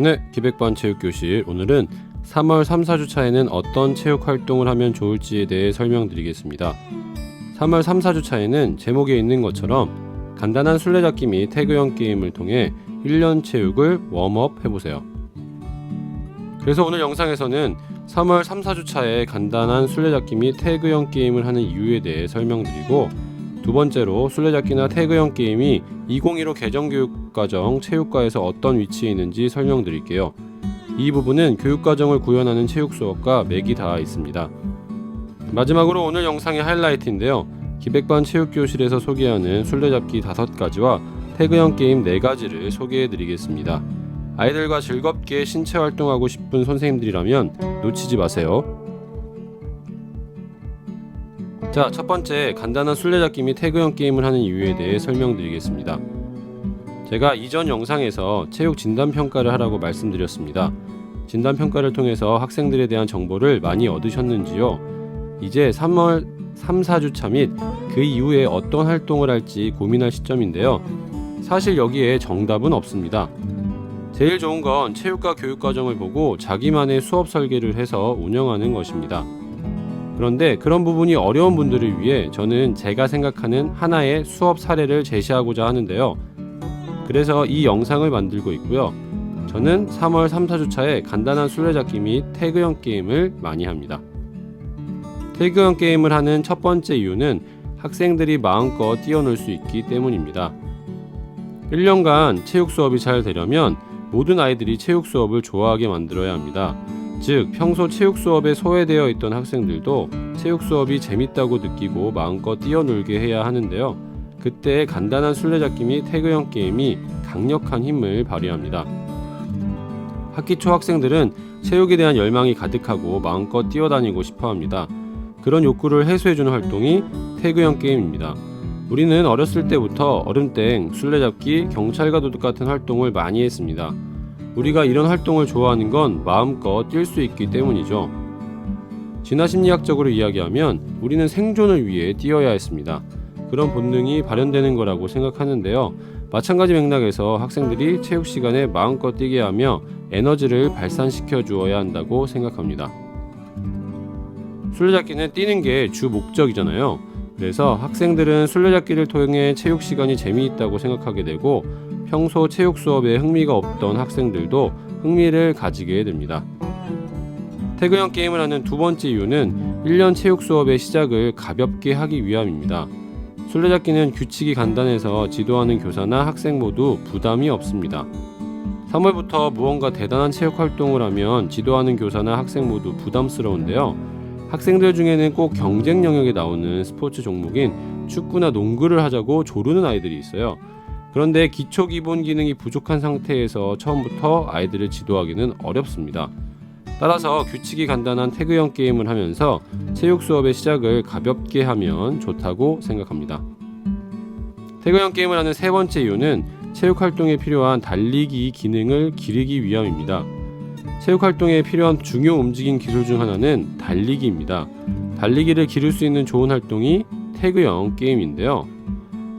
네, 기백반 체육교실 오늘은 3월 3, 4주차에는 어떤 체육 활동을 하면 좋을지에 대해 설명드리겠습니다. 3월 3, 4주차에는 제목에 있는 것처럼 간단한 술래잡기 및 태그형 게임을 통해 1년 체육을 웜업 해보세요. 그래서 오늘 영상에서는 3월 3, 4주차에 간단한 술래잡기 및 태그형 게임을 하는 이유에 대해 설명드리고 두 번째로 술래잡기나 태그형 게임이 2015 개정교육과정 체육과에서 어떤 위치에 있는지 설명드릴게요. 이 부분은 교육과정을 구현하는 체육 수업과 맥이 닿아 있습니다. 마지막으로 오늘 영상의 하이라이트인데요. 기백반 체육교실에서 소개하는 술래잡기 5가지와 태그형 게임 4가지를 소개해드리겠습니다. 아이들과 즐겁게 신체 활동하고 싶은 선생님들이라면 놓치지 마세요. 자, 첫 번째 간단한 술래잡기 및 태그형 게임을 하는 이유에 대해 설명드리겠습니다. 제가 이전 영상에서 체육 진단 평가를 하라고 말씀드렸습니다. 진단 평가를 통해서 학생들에 대한 정보를 많이 얻으셨는지요? 이제 3월 3, 4주차 및 그 이후에 어떤 활동을 할지 고민할 시점인데요. 사실 여기에 정답은 없습니다. 제일 좋은 건 체육과 교육 과정을 보고 자기만의 수업 설계를 해서 운영하는 것입니다. 그런데 그런 부분이 어려운 분들을 위해 저는 제가 생각하는 하나의 수업 사례를 제시하고자 하는데요. 그래서 이 영상을 만들고 있고요. 저는 3월 3, 4주차에 간단한 술래잡기 및 태그형 게임을 많이 합니다. 태그형 게임을 하는 첫 번째 이유는 학생들이 마음껏 뛰어놀 수 있기 때문입니다. 1년간 체육 수업이 잘 되려면 모든 아이들이 체육 수업을 좋아하게 만들어야 합니다. 즉, 평소 체육 수업에 소외되어 있던 학생들도 체육 수업이 재밌다고 느끼고 마음껏 뛰어놀게 해야 하는데요. 그때 간단한 술래잡기 및 태그형 게임이 강력한 힘을 발휘합니다. 학기 초 학생들은 체육에 대한 열망이 가득하고 마음껏 뛰어다니고 싶어 합니다. 그런 욕구를 해소해주는 활동이 태그형 게임입니다. 우리는 어렸을 때부터 얼음땡, 술래잡기, 경찰과 도둑 같은 활동을 많이 했습니다. 우리가 이런 활동을 좋아하는 건 마음껏 뛸 수 있기 때문이죠. 진화 심리학적으로 이야기하면 우리는 생존을 위해 뛰어야 했습니다. 그런 본능이 발현되는 거라고 생각하는데요. 마찬가지 맥락에서 학생들이 체육 시간에 마음껏 뛰게 하며 에너지를 발산시켜 주어야 한다고 생각합니다. 술래잡기는 뛰는 게 주 목적이잖아요. 그래서 학생들은 술래잡기를 통해 체육 시간이 재미있다고 생각하게 되고 평소 체육 수업에 흥미가 없던 학생들도 흥미를 가지게 됩니다. 태그형 게임을 하는 두 번째 이유는 1년 체육 수업의 시작을 가볍게 하기 위함입니다. 술래잡기는 규칙이 간단해서 지도하는 교사나 학생 모두 부담이 없습니다. 3월부터 무언가 대단한 체육 활동을 하면 지도하는 교사나 학생 모두 부담스러운데요. 학생들 중에는 꼭 경쟁 영역에 나오는 스포츠 종목인 축구나 농구를 하자고 조르는 아이들이 있어요. 그런데 기초 기본 기능이 부족한 상태에서 처음부터 아이들을 지도하기는 어렵습니다. 따라서 규칙이 간단한 태그형 게임을 하면서 체육 수업의 시작을 가볍게 하면 좋다고 생각합니다. 태그형 게임을 하는 세 번째 이유는 체육 활동에 필요한 달리기 기능을 기르기 위함입니다. 체육 활동에 필요한 중요 움직임 기술 중 하나는 달리기입니다. 달리기를 기를 수 있는 좋은 활동이 태그형 게임인데요.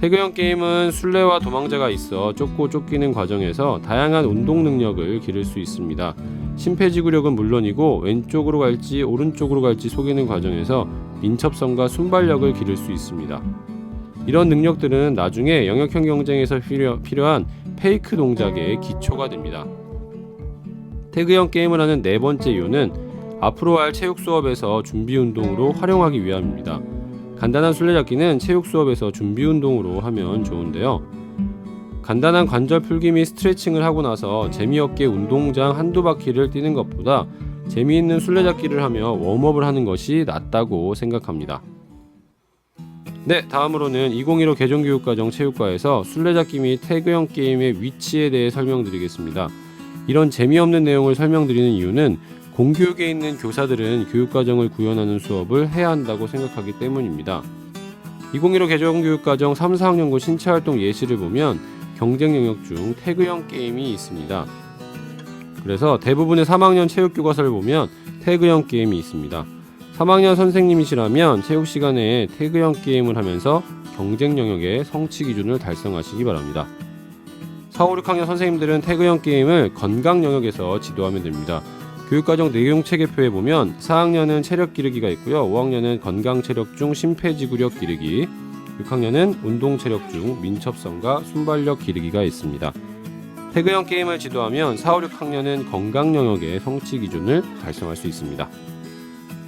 태그형 게임은 술래와 도망자가 있어 쫓고 쫓기는 과정에서 다양한 운동 능력을 기를 수 있습니다. 심폐지구력은 물론이고 왼쪽으로 갈지 오른쪽으로 갈지 속이는 과정에서 민첩성과 순발력을 기를 수 있습니다. 이런 능력들은 나중에 영역형 경쟁에서 필요, 필요한 페이크 동작의 기초가 됩니다. 태그형 게임을 하는 네 번째 이유는 앞으로 할 체육 수업에서 준비 운동으로 활용하기 위함입니다. 간단한 술래잡기는 체육 수업에서 준비 운동으로 하면 좋은데요. 간단한 관절 풀기 및 스트레칭을 하고 나서 재미없게 운동장 한두 바퀴를 뛰는 것보다 재미있는 술래잡기를 하며 웜업을 하는 것이 낫다고 생각합니다. 네, 다음으로는 2015 개정교육과정 체육과에서 술래잡기 및 태그형 게임의 위치에 대해 설명드리겠습니다. 이런 재미없는 내용을 설명드리는 이유는 공교육에 있는 교사들은 교육과정을 구현하는 수업을 해야 한다고 생각하기 때문입니다. 2015 개정교육과정 3, 4학년고 신체활동 예시를 보면 경쟁 영역 중 태그형 게임이 있습니다. 그래서 대부분의 3학년 체육교과서를 보면 태그형 게임이 있습니다. 3학년 선생님이시라면 체육 시간에 태그형 게임을 하면서 경쟁 영역의 성취 기준을 달성하시기 바랍니다. 4, 5, 6학년 선생님들은 태그형 게임을 건강 영역에서 지도하면 됩니다. 교육과정 내용 체계표에 보면 4학년은 체력 기르기가 있고요. 5학년은 건강 체력 중 심폐지구력 기르기, 6학년은 운동 체력 중 민첩성과 순발력 기르기가 있습니다. 태그형 게임을 지도하면 4, 5, 6학년은 건강 영역의 성취 기준을 달성할 수 있습니다.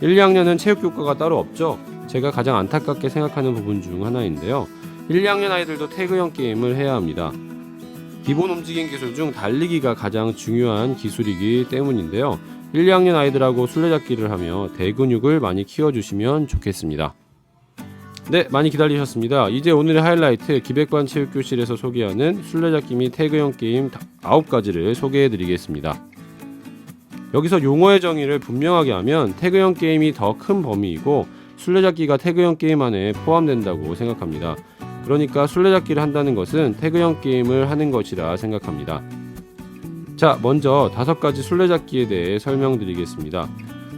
1, 2학년은 체육 교과가 따로 없죠. 제가 가장 안타깝게 생각하는 부분 중 하나인데요. 1, 2학년 아이들도 태그형 게임을 해야 합니다. 기본 움직임 기술 중 달리기가 가장 중요한 기술이기 때문인데요. 1, 2학년 아이들하고 술래잡기를 하며 대근육을 많이 키워주시면 좋겠습니다. 네, 많이 기다리셨습니다. 이제 오늘의 하이라이트 기백관 체육교실에서 소개하는 술래잡기 및 태그형 게임 9가지를 소개해드리겠습니다. 여기서 용어의 정의를 분명하게 하면 태그형 게임이 더 큰 범위이고 술래잡기가 태그형 게임 안에 포함된다고 생각합니다. 그러니까 술래잡기를 한다는 것은 태그형 게임을 하는 것이라 생각합니다. 자, 먼저 다섯 가지 술래잡기에 대해 설명드리겠습니다.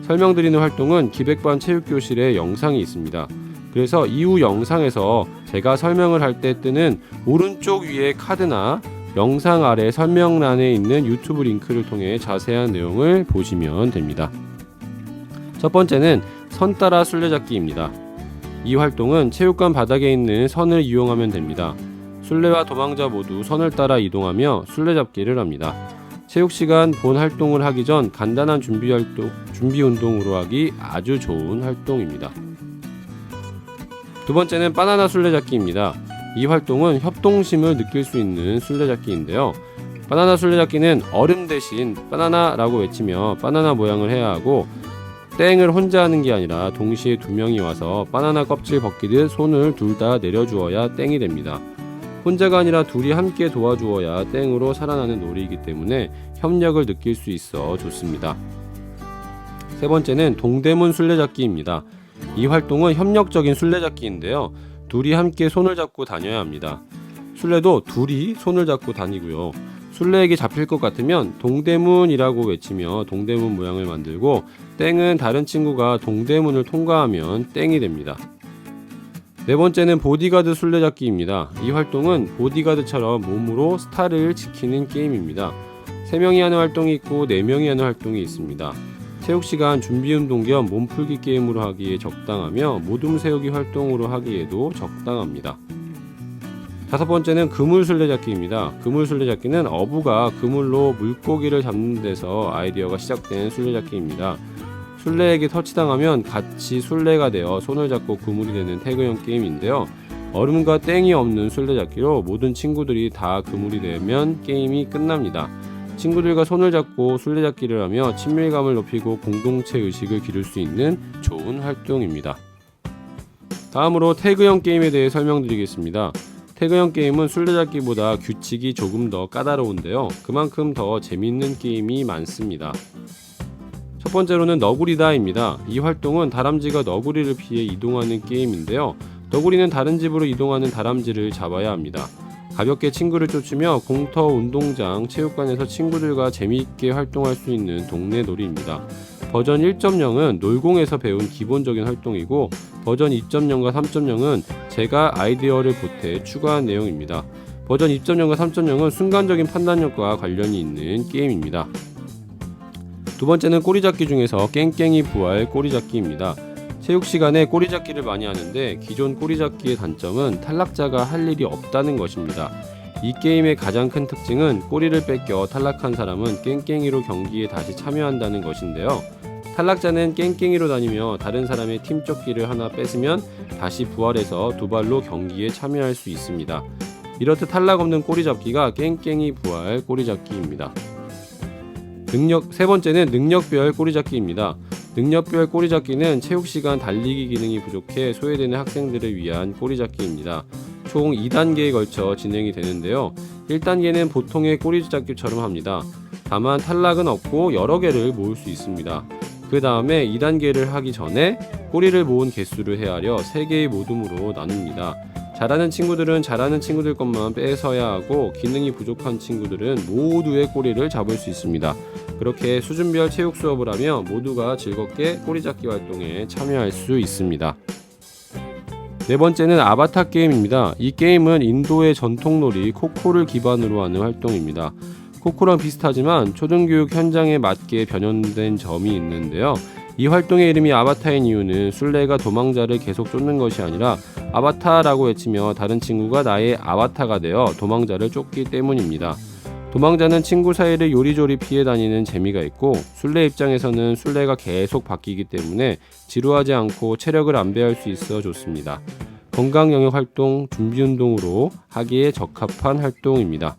설명드리는 활동은 기백반 체육교실에 영상이 있습니다. 그래서 이후 영상에서 제가 설명을 할 때 뜨는 오른쪽 위에 카드나 영상 아래 설명란에 있는 유튜브 링크를 통해 자세한 내용을 보시면 됩니다. 첫 번째는 선 따라 술래잡기입니다. 이 활동은 체육관 바닥에 있는 선을 이용하면 됩니다. 술래와 도망자 모두 선을 따라 이동하며 술래잡기를 합니다. 체육 시간 본 활동을 하기 전 간단한 준비 활동, 준비 운동으로 하기 아주 좋은 활동입니다. 두 번째는 바나나 술래잡기입니다. 이 활동은 협동심을 느낄 수 있는 술래잡기인데요. 바나나 술래잡기는 얼음 대신 바나나라고 외치며 바나나 모양을 해야 하고 땡을 혼자 하는 게 아니라 동시에 두 명이 와서 바나나 껍질 벗기듯 손을 둘 다 내려주어야 땡이 됩니다. 혼자가 아니라 둘이 함께 도와주어야 땡으로 살아나는 놀이이기 때문에 협력을 느낄 수 있어 좋습니다. 세 번째는 동대문 술래잡기입니다. 이 활동은 협력적인 술래잡기인데요. 둘이 함께 손을 잡고 다녀야 합니다. 술래도 둘이 손을 잡고 다니고요. 술래에게 잡힐 것 같으면 동대문이라고 외치며 동대문 모양을 만들고 땡은 다른 친구가 동대문을 통과하면 땡이 됩니다. 네 번째는 보디가드 술래잡기입니다. 이 활동은 보디가드처럼 몸으로 스타를 지키는 게임입니다. 3명이 하는 활동이 있고 4명이 하는 활동이 있습니다. 체육 시간 준비 운동 겸 몸풀기 게임으로 하기에 적당하며 모둠 세우기 활동으로 하기에도 적당합니다. 다섯 번째는 그물 술래잡기입니다. 그물 술래잡기는 어부가 그물로 물고기를 잡는 데서 아이디어가 시작된 술래잡기입니다. 술래에게 터치당하면 같이 술래가 되어 손을 잡고 그물이 되는 태그형 게임인데요. 얼음과 땡이 없는 술래잡기로 모든 친구들이 다 그물이 되면 게임이 끝납니다. 친구들과 손을 잡고 술래잡기를 하며 친밀감을 높이고 공동체 의식을 기를 수 있는 좋은 활동입니다. 다음으로 태그형 게임에 대해 설명드리겠습니다. 태그형 게임은 술래잡기보다 규칙이 조금 더 까다로운데요. 그만큼 더 재밌는 게임이 많습니다. 첫 번째로는 너구리다입니다. 이 활동은 다람쥐가 너구리를 피해 이동하는 게임인데요. 너구리는 다른 집으로 이동하는 다람쥐를 잡아야 합니다. 가볍게 친구를 쫓으며 공터 운동장, 체육관에서 친구들과 재미있게 활동할 수 있는 동네 놀이입니다. 버전 1.0은 놀공에서 배운 기본적인 활동이고 버전 2.0과 3.0은 제가 아이디어를 보태 추가한 내용입니다. 버전 2.0과 3.0은 순간적인 판단력과 관련이 있는 게임입니다. 두 번째는 꼬리잡기 중에서 깽깽이 부활 꼬리잡기입니다. 체육 시간에 꼬리잡기를 많이 하는데 기존 꼬리잡기의 단점은 탈락자가 할 일이 없다는 것입니다. 이 게임의 가장 큰 특징은 꼬리를 뺏겨 탈락한 사람은 깽깽이로 경기에 다시 참여한다는 것인데요. 탈락자는 깽깽이로 다니며 다른 사람의 팀 조끼를 하나 뺏으면 다시 부활해서 두 발로 경기에 참여할 수 있습니다. 이렇듯 탈락 없는 꼬리잡기가 깽깽이 부활 꼬리잡기입니다. 능력 세 번째는 능력별 꼬리잡기입니다. 능력별 꼬리잡기는 체육 시간 달리기 기능이 부족해 소외되는 학생들을 위한 꼬리잡기입니다. 총 2단계에 걸쳐 진행이 되는데요. 1단계는 보통의 꼬리잡기처럼 합니다. 다만 탈락은 없고 여러 개를 모을 수 있습니다. 그 다음에 2단계를 하기 전에 꼬리를 모은 개수를 헤아려 3개의 모둠으로 나눕니다. 잘하는 친구들은 잘하는 친구들 것만 뺏어야 하고 기능이 부족한 친구들은 모두의 꼬리를 잡을 수 있습니다. 그렇게 수준별 체육 수업을 하며 모두가 즐겁게 꼬리잡기 활동에 참여할 수 있습니다. 네 번째는 아바타 게임입니다. 이 게임은 인도의 전통놀이 코코를 기반으로 하는 활동입니다. 코코랑 비슷하지만 초등교육 현장에 맞게 변형된 점이 있는데요. 이 활동의 이름이 아바타인 이유는 술래가 도망자를 계속 쫓는 것이 아니라 아바타라고 외치며 다른 친구가 나의 아바타가 되어 도망자를 쫓기 때문입니다. 도망자는 친구 사이를 요리조리 피해 다니는 재미가 있고 술래 입장에서는 술래가 계속 바뀌기 때문에 지루하지 않고 체력을 안배할 수 있어 좋습니다. 건강 영역 활동, 준비 운동으로 하기에 적합한 활동입니다.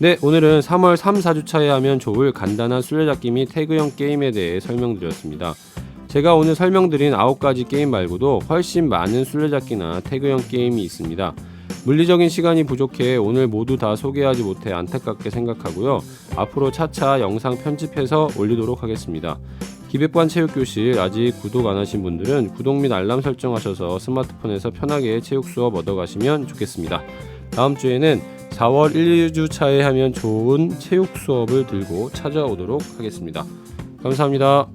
네, 오늘은 3월 3, 4주차에 하면 좋을 간단한 술래잡기 및 태그형 게임에 대해 설명드렸습니다. 제가 오늘 설명드린 9가지 게임 말고도 훨씬 많은 술래잡기나 태그형 게임이 있습니다. 물리적인 시간이 부족해 오늘 모두 다 소개하지 못해 안타깝게 생각하고요. 앞으로 차차 영상 편집해서 올리도록 하겠습니다. 기백관 체육교실 아직 구독 안 하신 분들은 구독 및 알람 설정하셔서 스마트폰에서 편하게 체육 수업 얻어가시면 좋겠습니다. 다음 주에는 4월 1, 2주차에 하면 좋은 체육 수업을 들고 찾아오도록 하겠습니다. 감사합니다.